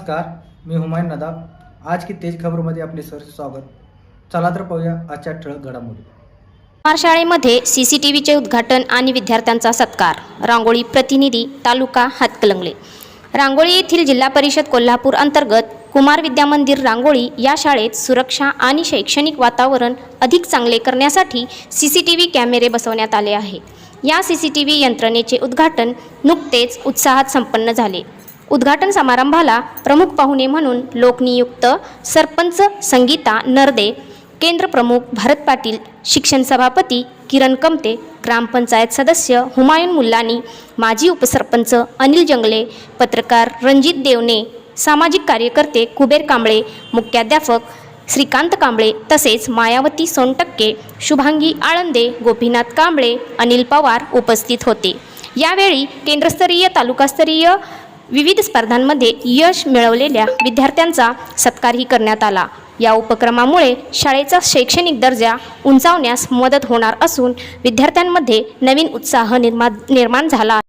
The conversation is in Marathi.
नमस्कार मी हुमायून नदाब. आज की तेज खबरमध्ये आपले सर स्वागत. चला तर पाहूया आजच्या ठळक घडामोडी. कुमार शाळेमध्ये सी सी टी व्हीचे उद्घाटन आणि विद्यार्थ्यांचा सत्कार. रांगोळी प्रतिनिधी तालुका हातकलंगले. रांगोळी येथील जिल्हा परिषद कोल्हापूर अंतर्गत कुमार विद्यामंदिर रांगोळी या शाळेत सुरक्षा आणि शैक्षणिक वातावरण अधिक चांगले करण्यासाठी सी सी टी व्ही कॅमेरे बसवण्यात आले आहेत. या सी सी टी व्ही यंत्रणेचे उद्घाटन नुकतेच उत्साहात संपन्न झाले. उद्घाटन समारंभाला प्रमुख पाहुणे म्हणून लोकनियुक्त सरपंच संगीता नरदे केंद्र प्रमुख भारत पाटील शिक्षण सभापती किरण कमते ग्रामपंचायत सदस्य हुमायून मुल्लानी माजी उपसरपंच अनिल जंगले पत्रकार रणजित देवने सामाजिक कार्यकर्ते कुबेर कांबळे मुख्याध्यापक श्रीकांत कांबळे तसेच मायावती सोनटक्के शुभांगी आळंदे गोपीनाथ कांबळे अनिल पवार उपस्थित होते. यावेळी केंद्रस्तरीय तालुकास्तरीय विविध स्पर्धांमध्ये यश मिळवलेल्या विद्यार्थ्यांचा सत्कारही करण्यात आला. या उपक्रमामुळे शाळेचा शैक्षणिक दर्जा उंचावण्यास मदत होणार असून विद्यार्थ्यांमध्ये नवीन उत्साह निर्माण निर्माण झाला